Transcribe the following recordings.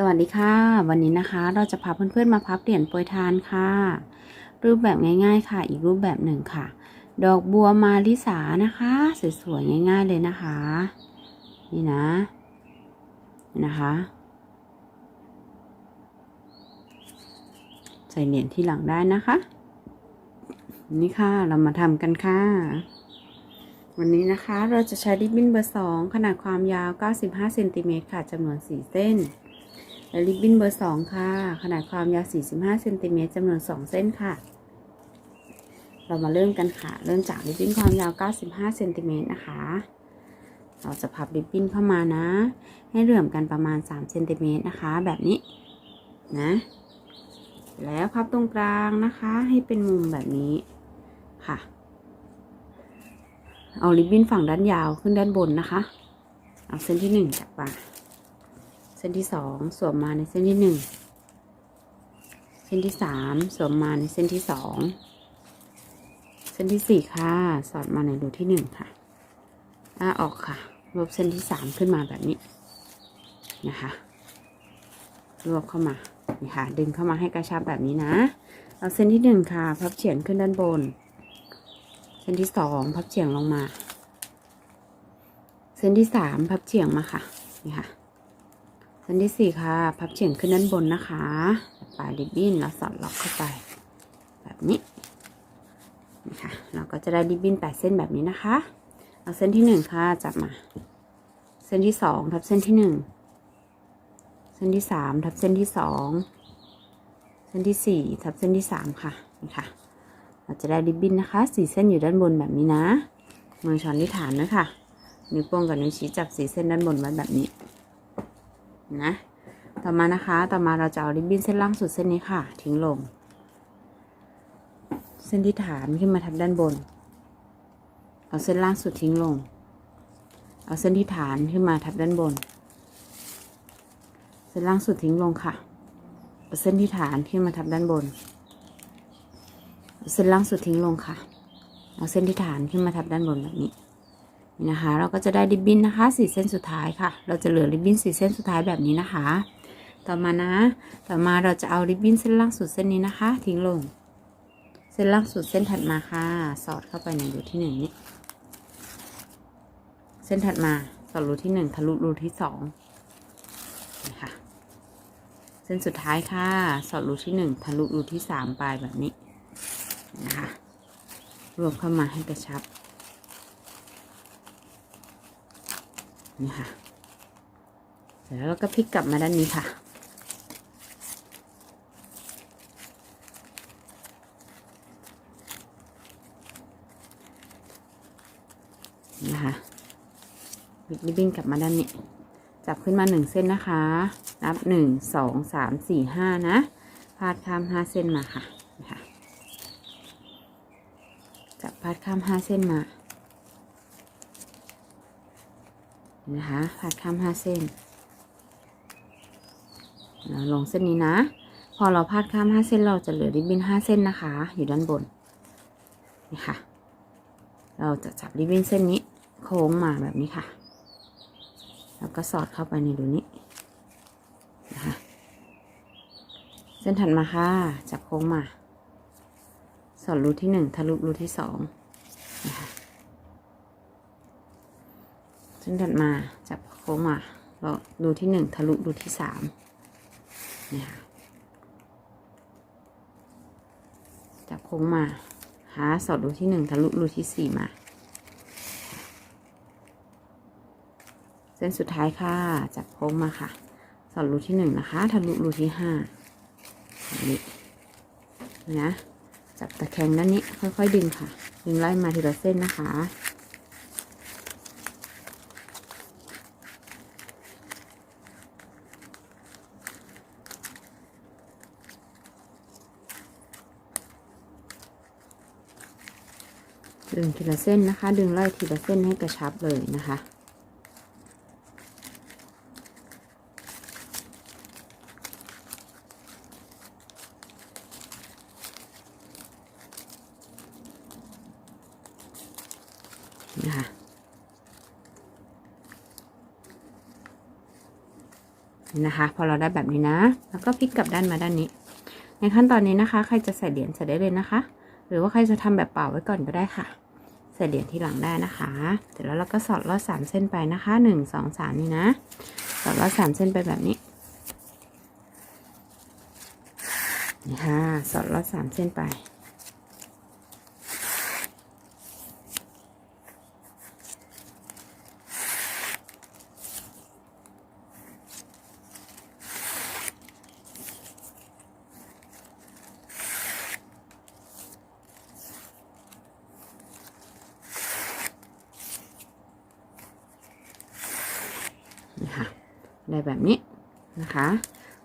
สวัสดีค่ะ วันนี้นะคะเราจะพาเพื่อนๆมาพับเหรียญโปรยทานค่ะ รูปแบบง่ายๆค่ะ อีกรูปแบบหนึ่งค่ะ ดอกบัวมาลิสานะคะสวยๆง่าย ๆเลยนะคะ นี่นะนี่นะคะ ใส่เหรียญที่หลังได้นะคะ นี่ค่ะเรามาทำกันค่ะ วันนี้นะคะเราจะใช้ริบบิ้นเบอร์สองขนาดความยาว 95เซนติเมตรค่ะจำนวน 4 เส้น และริบบิ้นเบอร์สองค่ะ ขนาดความยาว 45เซนติเมตรจำนวน 2 เส้นค่ะ เรามาเริ่มกันค่ะ เริ่มจากริบบิ้นความยาว 95เซนติเมตรนะคะ เราจะพับริบบิ้นเข้ามานะ ให้เหลื่อมกันประมาณ3เซนติเมตรนะคะ แบบนี้นะ แล้วพับตรงกลางนะคะ ให้เป็นมุมแบบนี้ค่ะ เอาริบบิ้นฝั่งด้านยาวขึ้นด้านบนนะคะ เอาเส้นที่หนึ่งจับมา เส้นที่สองสวมมาในเส้นที่หนึ่งเส้นที่สามสวมมาในเส้นที่สองเส้นที่สี่ค่ะ สอดมาในรูที่หนึ่งค่ะอ้าออกค่ะรวบเส้นที่สามขึ้นมาแบบนี้นะคะรวบเข้ามานี่ค่ะ ดึงเข้ามาให้กระชับแบบนี้นะ เอาเส้นที่หนึ่งค่ะ พับเฉียงขึ้นด้านบน เส้นที่สองพับเฉียงลงมา เส้นที่สามพับเฉียงมาค่ะ นี่ค่ะ เส้นที่สี่ค่ะ พับเฉียงขึ้นด้านบนนะคะปลายริบบิ้นแล้วสอดล็อกเข้าไป แบบนี้นี่ค่ะเราก็จะได้ริบบิ้นแปดเส้นแบบนี้นะคะเอาเส้นที่หนึ่งค่ะจับมา เส้นที่สองทับเส้นที่หนึ่งเส้นที่สามทับเส้นที่สองเส้นที่สี่ทับเส้นที่สามค่ะนี่ค่ะ เราจะได้ริบบิ้นนะคะสี่เส้นอยู่ด้านบนแบบนี้นะมือช้อนที่ฐานนะคะนิ้วโป้งกับนิ้วชี้จับสีเส้นด้านบนไว้แบบนี้ นะ ต่อมานะคะ ต่อมาเราจะเอาริบบิ้นเส้นล่างสุดเส้นนี้ค่ะ ทิ้งลง เส้นที่ฐานขึ้นมาทับด้านบน เอาเส้นล่างสุดทิ้งลง เอาเส้นที่ฐานขึ้นมาทับด้านบน เส้นล่างสุดทิ้งลงค่ะ เอาเส้นที่ฐานขึ้นมาทับด้านบน เส้นล่างสุดทิ้งลงค่ะ เอาเส้นที่ฐานขึ้นมาทับด้านบนแบบนี้ นะคะ เราก็จะได้ริบบิ้นนะคะสี่เส้นสุดท้ายค่ะ เราจะเหลือริบบิ้นสี่เส้นสุดท้ายแบบนี้นะคะ ต่อมานะ ต่อมาเราจะเอาริบบิ้นเส้นล่างสุดเส้นนี้นะคะ ทิ้งลง เส้นล่างสุดเส้นถัดมาค่ะ สอดเข้าไปในรูที่หนึ่งนี้เส้นถัดมาสอดรูที่หนึ่งทะลุรูที่สองนะคะเส้นสุดท้ายค่ะ สอดรูที่หนึ่งทะลุรูที่สามปลายแบบนี้นะคะรวมเข้ามาให้กระชับ นี่ค่ะ เสร็จแล้วเราก็พลิกกลับมาด้านนี้ค่ะ นะคะบิดริบบิ้นกลับมาด้านนี้ จับขึ้นมาหนึ่งเส้นนะคะ นับหนึ่งสองสามสี่ห้านะ พาดข้ามห้าเส้นมาค่ะนะคะจับพาดข้ามห้าเส้นมา นะคะพาดข้ามห้าเส้นเราลงเส้นนี้นะ พอเราพาดข้ามห้าเส้นเราจะเหลือริบบิ้นห้าเส้นนะคะ อยู่ด้านบนนี่ค่ะ เราจะจับริบบิ้นเส้นนี้โค้งมาแบบนี้ค่ะ แล้วก็สอดเข้าไปในรูนี้นะคะเส้นถัดมาค่ะ จับโค้งมา สอดรูที่หนึ่งทะลุรูที่สองนะคะ นถัดมาจับโค้งมาแล้วรูที่หนึ่งทะลุรูที่สามนี่ค่ะจับโค้งมาหาสอดรูที่หนึ่งทะลุรูที่สี่มา เส้นสุดท้ายค่ะ จับโค้งมาค่ะ สอดรูที่หนึ่งนะคะ ทะลุรูที่ห้านี้นะจับตะแคงด้านนี้ค่อยๆดึงค่ะ ดึงไล่มาทีละเส้นนะคะ ดึงทีละเส้นนะคะ ดึงไล่ทีละเส้นให้กระชับเลยนะคะ นะคะนี่นะคะ พอเราได้แบบนี้นะ แล้วก็พลิกกลับด้านมาด้านนี้ ในขั้นตอนนี้นะคะ ใครจะใส่เหรียญใส่ได้เลยนะคะ หรือว่าใครจะทำแบบเปล่าไว้ก่อนก็ได้ค่ะ ใส่เหรียญที่หลังได้นะคะ เสร็จแล้วเราก็สอดลอดสามเส้นไปนะคะหนึ่งสองสามนี่นะ สอดลอดสามเส้นไปแบบนี้นี่ค่ะสอดลอดสามเส้นไป นี่ค่ะ ได้แบบนี้นะคะ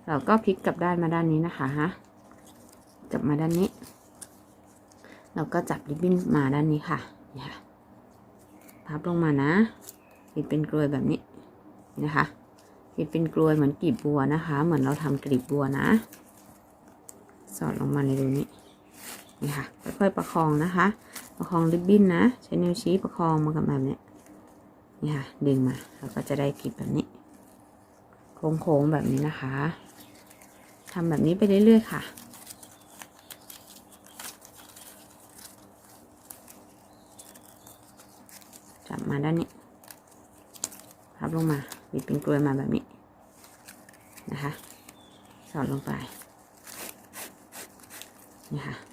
เราก็พลิกกลับด้านมาด้านนี้นะคะฮะกลับมาด้านนี้ เราก็จับริบบิ้นมาด้านนี้ค่ะนี่ค่ะพับลงมานะปิดเป็นกลวยแบบนี้นะคะปิดเป็นกลวยเหมือนกลีบบัวนะคะ เหมือนเราทำกลีบบัวนะ สอดลงมาในรูนี้นี่ค่ะค่อยๆประคองนะคะ ประคองริบบิ้นนะ ใช้นิ้วชี้ประคองมากับแบบนี้นี่ค่ะ ดึงมาเราก็จะได้กลีบแบบนี้ โค้งๆแบบนี้นะคะทำแบบนี้ไปเรื่อยๆค่ะ จับมาด้านนี้พับลงมาบิดเป็นกลวยมาแบบนี้นะคะ สอดลงไปนี่ค่ะ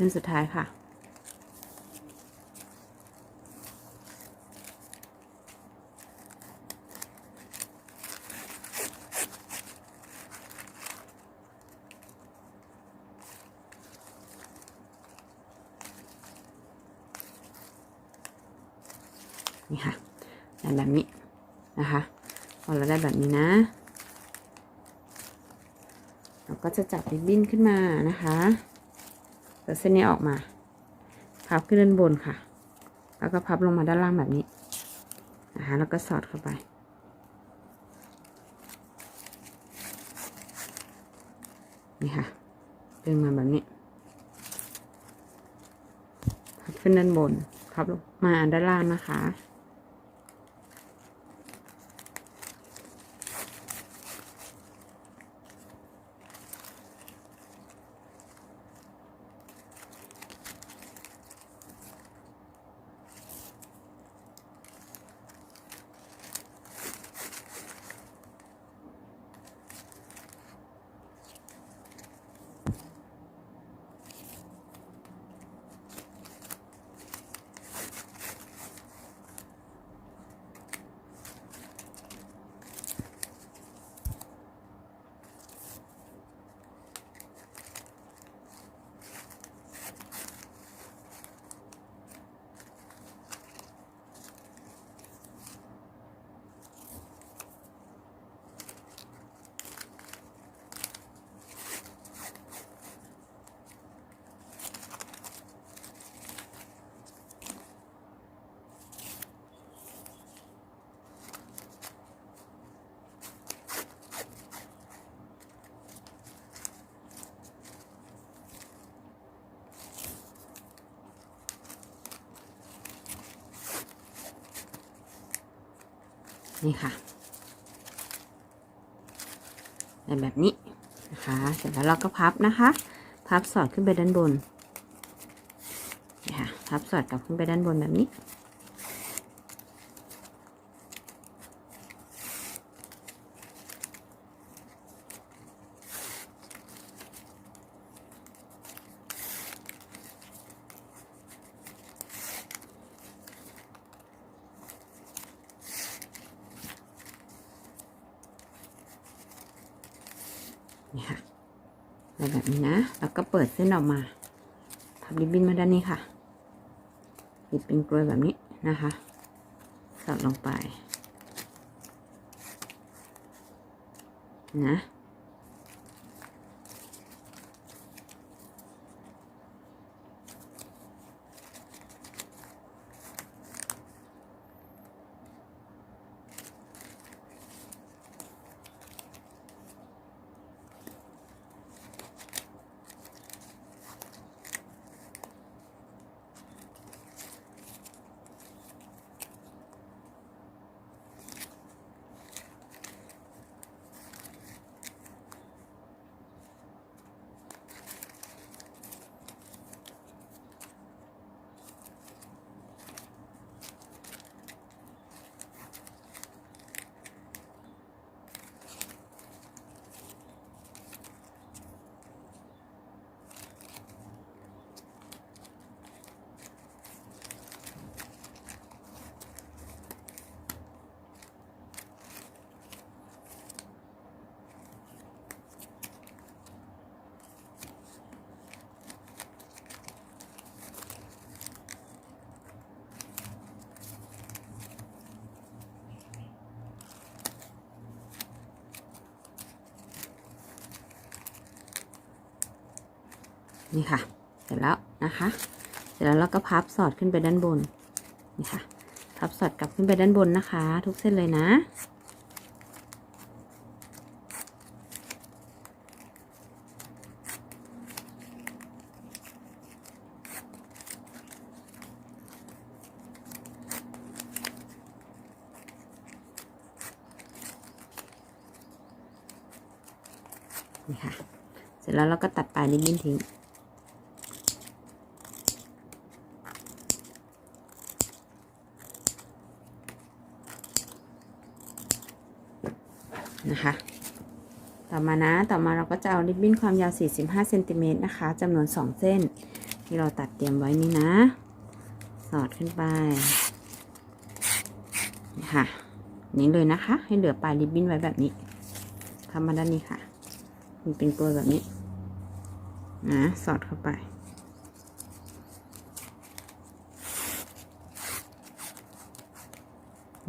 ส้นสุดท้ายค่ะ นี่ค่ะได้แบบนี้นะคะพอเราได้แบบนี้นะ เราก็จะจับริบบิ้นขึ้นมานะคะ แต่เส้นนี้ออกมา พับขึ้นด้านบนค่ะ แล้วก็พับลงมาด้านล่างแบบนี้นะคะแล้วก็สอดเข้าไป นี่ค่ะ ดึงมาแบบนี้ พับขึ้นด้านบน พับลงมาด้านล่างนะคะ นี่ค่ะแบบนี้นะคะ เสร็จแล้วเราก็พับนะคะ พับสอดขึ้นไปด้านบนนี่ค่ะพับสอดกลับขึ้นไปด้านบนแบบนี้ นี่ค่ะแบบนี้นะ แล้วก็เปิดเส้นออกมาพับริบบิ้นมาด้านนี้ค่ะหยิบเป็นกลวยแบบนี้นะคะ สอดลงไป นะ นี่ค่ะ เสร็จแล้วนะคะ เสร็จแล้วเราก็พับสอดขึ้นไปด้านบน นี่ค่ะ พับสอดกลับขึ้นไปด้านบนนะคะ ทุกเส้นเลยนะนี่ค่ะ เสร็จแล้วเราก็ตัดปลายริบบิ้นทิ้ง นะคะ ต่อ มานะ ต่อมาเราก็จะเอาริบบิ้นความยาว 45เซนติเมตรนะคะจำนวน 2 เส้น ที่เราตัดเตรียมไว้นี่นะ สอดขึ้นไปค่ะนี้เลยนะคะ ให้เหลือปลายริบบิ้นไว้แบบนี้ทำมาด้านนี้ค่ะ มันเป็นตัวแบบนี้นะสอดเข้าไป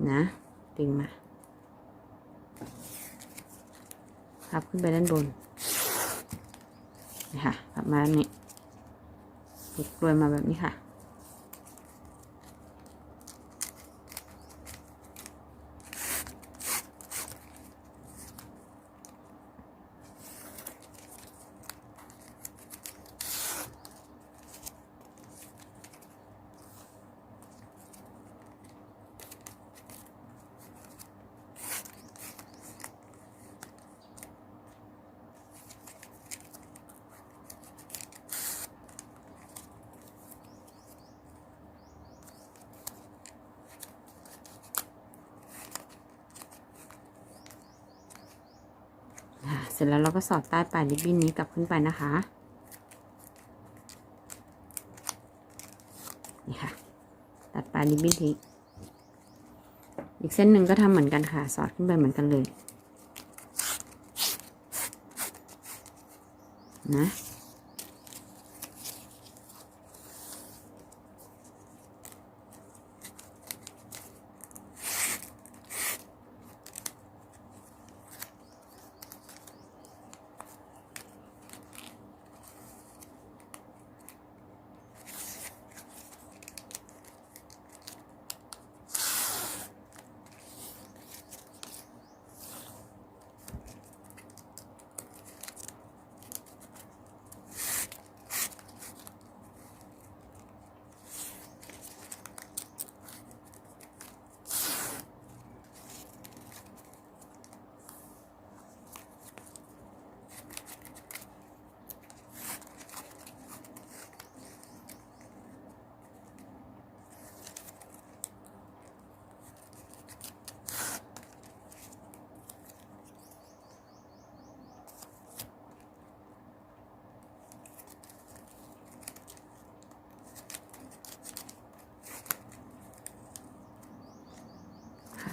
นะดึงมา พับขึ้นไปด้านบนนี่ค่ะพับมาด้านนี้ติดกลวยมาแบบนี้ค่ะ ร็จแล้วเราก็สอดใต้ปลายริบบิ้นนี้กลับขึ้นไปนะคะ นี่ค่ะ ตัดปลายริบบิ้นทิ้งอีกเส้นหนึ่งก็ทำเหมือนกันค่ะ สอดขึ้นไปเหมือนกันเลย นะ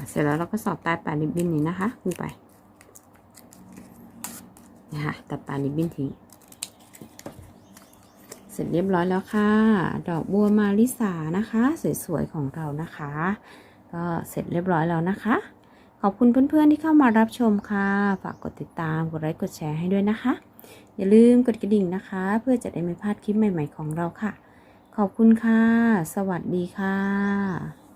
เสร็จแล้วเราก็สอดใต้ปลายริบบิ้นนี้นะคะขึ้นไปนะคะตัดปลายริบบิ้นทิ้งเสร็จเรียบร้อยแล้วค่ะ ดอกบัวมาลิสานะคะ สวยๆของเรานะคะ ก็เสร็จเรียบร้อยแล้วนะคะ ขอบคุณเพื่อนๆที่เข้ามารับชมค่ะ ฝากกดติดตามกดไลค์กดแชร์ให้ด้วยนะคะ อย่าลืมกดกระดิ่งนะคะ เพื่อจะได้ไม่พลาดคลิปใหม่ ๆของเราค่ะ ขอบคุณค่ะ สวัสดีค่ะ